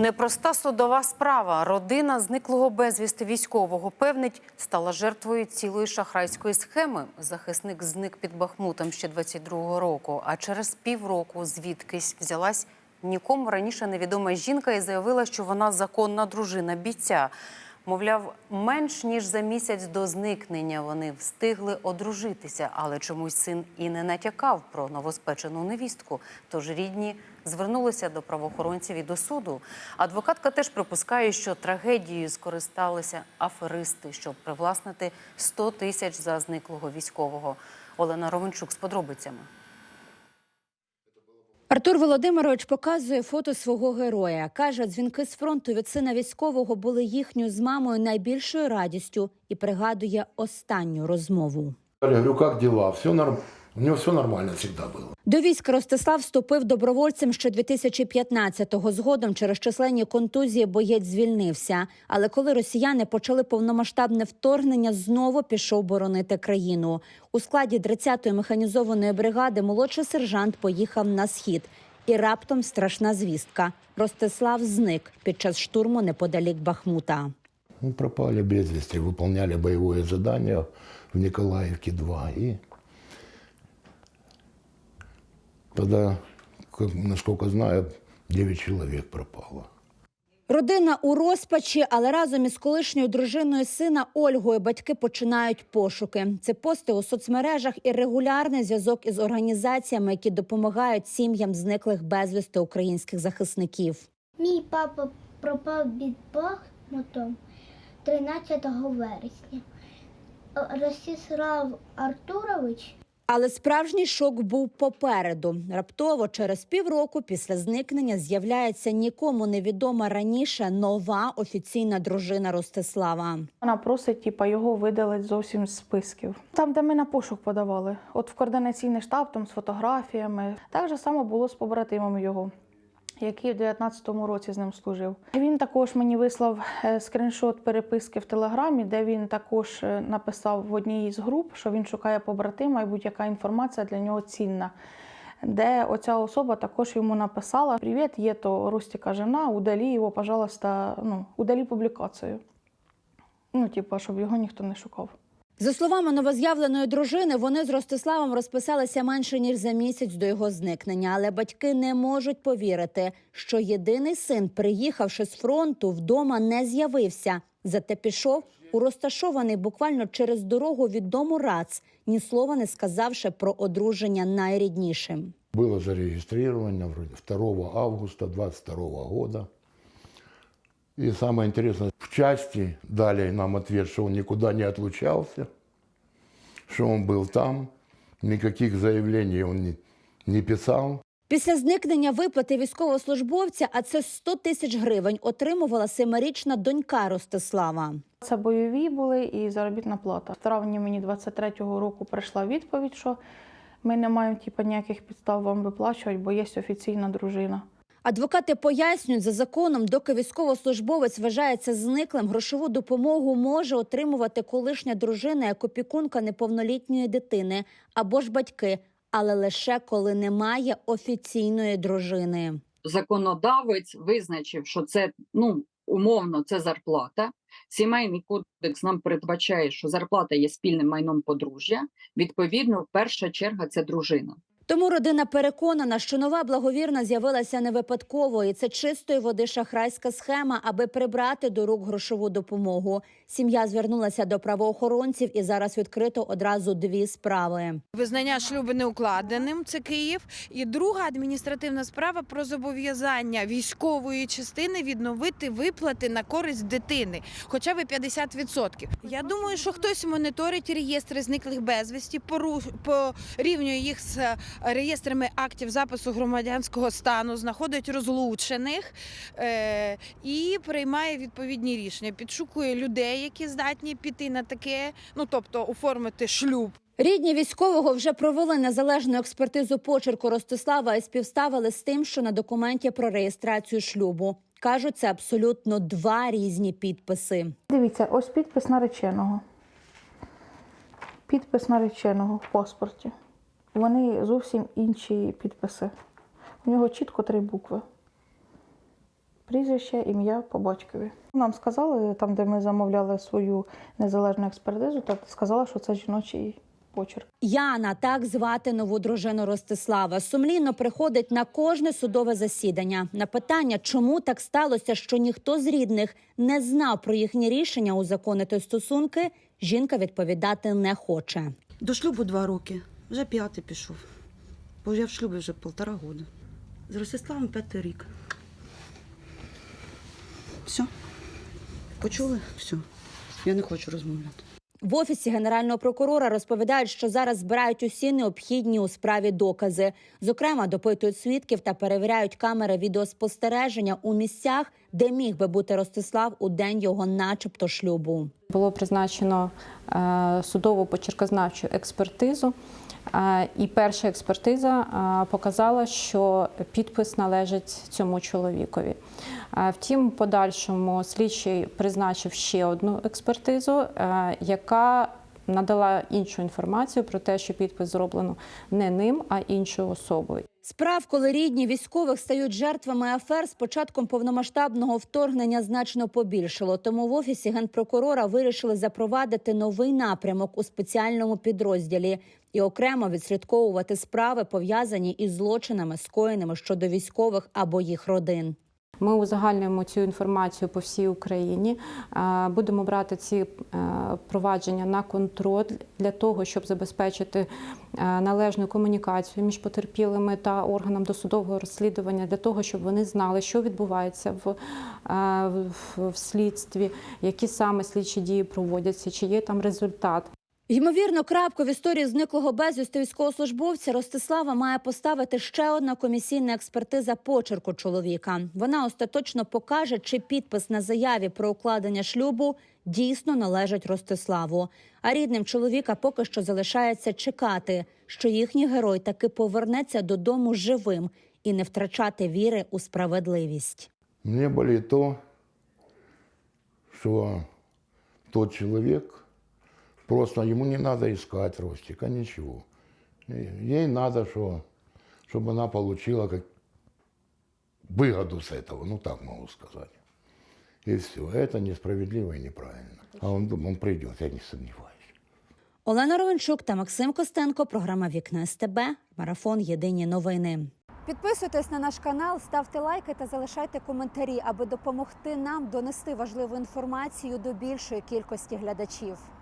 Непроста судова справа. Родина зниклого безвісти військового певнить стала жертвою цілої шахрайської схеми. Захисник зник під Бахмутом ще 22-го року. А через півроку звідкись взялась нікому раніше невідома жінка і заявила, що вона законна дружина бійця. Мовляв, менш ніж за місяць до зникнення вони встигли одружитися, але чомусь син і не натякав про новоспечену невістку. Тож рідні звернулися до правоохоронців і до суду. Адвокатка теж припускає, що трагедією скористалися аферисти, щоб привласнити 100 тисяч за зниклого військового. Олена Ровенчук з подробицями. Артур Володимирович показує фото свого героя. Каже, дзвінки з фронту від сина військового були їхньою з мамою найбільшою радістю і пригадує останню розмову. Я говорю, як діла? Все норм... У него все нормально всегда было. До військ Ростислав вступив добровольцем ще 2015-го. Згодом через численні контузії боєць звільнився. Але коли росіяни почали повномасштабне вторгнення, знову пішов боронити країну. У складі 30-ї механізованої бригади молодший сержант поїхав на схід. І раптом страшна звістка. Ростислав зник під час штурму неподалік Бахмута. Мы пропали без вести, выполняли боевое задание в Николаевке-2. И тогда, как, насколько знаю, 9 человек пропало. Родина у розпачі, але разом із колишньою дружиною сина Ольгою батьки починають пошуки. Це пости у соцмережах і регулярний зв'язок із організаціями, які допомагають сім'ям зниклих безвісти українських захисників. Мій папа пропав під Бахмутом 13 вересня. Ростислав Артурович Але справжній шок був попереду. Раптово, через півроку після зникнення, з'являється нікому невідома раніше нова офіційна дружина Ростислава. Вона просить, типа, його видалить зовсім з списків. Там, де ми на пошук подавали, от в координаційний штаб там з фотографіями. Так же само було з побратимом його, який в 19-му році з ним служив. Він також мені вислав е, скріншот переписки в телеграмі, де він також е, написав в одній із груп, що він шукає побратима і будь-яка інформація для нього цінна. Де оця особа також йому написала: Привіт, є то Рустіка жена, удалі його, пожалуйста, ну, удалі публікацію. Ну, типу, щоб його ніхто не шукав. За словами новоз'явленої дружини, вони з Ростиславом розписалися менше ніж за місяць до його зникнення. Але батьки не можуть повірити, що єдиний син, приїхавши з фронту, вдома не з'явився. Зате пішов у розташований буквально через дорогу від дому Рац, ні слова не сказавши про одруження найріднішим. Было зарегистрировано вроде 2 августа 22 года. И самое интересное, в части дали нам ответ, что он никуда не отлучался, что он был там, никаких заявлений он не, не писал. Після зникнення виплати військовослужбовця, а це 100 тисяч гривень, отримувала семирічна донька Ростислава. Це бойові були і заробітна плата. В травні мені 23-го року прийшла відповідь, що ми не маємо типу, ніяких підстав вам виплачувати, бо є офіційна дружина. Адвокати пояснюють, за законом, доки військовослужбовець вважається зниклим, грошову допомогу може отримувати колишня дружина як опікунка неповнолітньої дитини або ж батьки, але лише коли немає офіційної дружини. законодавець визначив, що це ну умовно це зарплата. Сімейний кодекс нам передбачає, що зарплата є спільним майном подружжя. Відповідно, перша черга це дружина. Тому родина переконана, що нова благовірна з'явилася не випадково, і це чистої води шахрайська схема, аби прибрати до рук грошову допомогу. Сім'я звернулася до правоохоронців і зараз відкрито одразу дві справи. Визнання шлюбу неукладеним це Київ. І друга адміністративна справа про зобов'язання військової частини відновити виплати на користь дитини, хоча б 50%. Я думаю, що хтось моніторить реєстри зниклих безвісті, порівнює їх з е, реєстрами актів запису громадянського стану, знаходить розлучених е, і приймає відповідні рішення. Підшукує людей, які здатні піти на таке, ну тобто оформити шлюб. Рідні військового вже провели незалежну експертизу почерку Ростислава і співставили з тим, що на документі про реєстрацію шлюбу. Кажуть, це абсолютно два різні підписи. Дивіться, ось підпис нареченого. Підпис нареченого в паспорті. Вони зовсім інші підписи. У нього чітко три букви. Прізвище, ім'я по батькові. Нам сказали, там, де ми замовляли свою незалежну експертизу, так сказали, що це жіночий почерк. Яна, так звати нову дружину Ростислава, сумлінно приходить на кожне судове засідання. На питання, чому так сталося, що ніхто з рідних не знав про їхнє рішення узаконити стосунки, жінка відповідати не хоче. До шлюбу два роки, вже п'ятий пішов. Бо я в шлюбі вже півтора року. З Ростиславом п'ятий рік. Все. Почули? Все. Я не хочу розмовляти. В офісі генерального прокурора розповідають, що зараз збирають усі необхідні у справі докази. Зокрема, допитують свідків та перевіряють камери відеоспостереження у місцях, де міг би бути Ростислав у день його, начебто, шлюбу. Було призначено е, судову почеркознавчу експертизу. Е, І перша експертиза е, показала, що підпис належить цьому чоловікові. Втім, подальшому слідчий призначив ще одну експертизу, яка надала іншу інформацію про те, що підпис зроблено не ним, а іншою особою. Справ, коли рідні військових стають жертвами афер, з початком повномасштабного вторгнення значно побільшало. Тому в офісі генпрокурора вирішили запровадити новий напрямок у спеціальному підрозділі і окремо відслідковувати справи, пов'язані із злочинами, скоєними щодо військових або їх родин. Ми узагальнюємо цю інформацію по всій Україні. Будемо брати ці е, провадження на контроль для того, щоб забезпечити е, належну комунікацію між потерпілими та органом досудового розслідування, для того, щоб вони знали, що відбувається в, е, в, в слідстві, які саме слідчі дії проводяться, чи є там результат. Ймовірно, крапку в історії зниклого безвісти військовослужбовця Ростислава має поставити ще одна комісійна експертиза почерку чоловіка. Вона остаточно покаже, чи підпис на заяві про укладення шлюбу дійсно належить Ростиславу. А рідним чоловіка поки що залишається чекати, що їхній герой таки повернеться додому живим і не втрачати віри у справедливість. Мне болит то, что тот человек, просто ему не надо искать Ростика, ничего. И Ей надо, что, чтобы она получила как выгоду с этого, ну так могу сказать. И все. Это несправедливо и неправильно. А он, дум- он придет, я не сомневаюсь. Олена Ровенчук та Максим Костенко. Програма Вікна СТБ. Марафон Єдині новини. Підписуйтесь на наш канал, ставте лайки та залишайте коментарі, аби допомогти нам донести важливу інформацію до більшої кількості глядачів.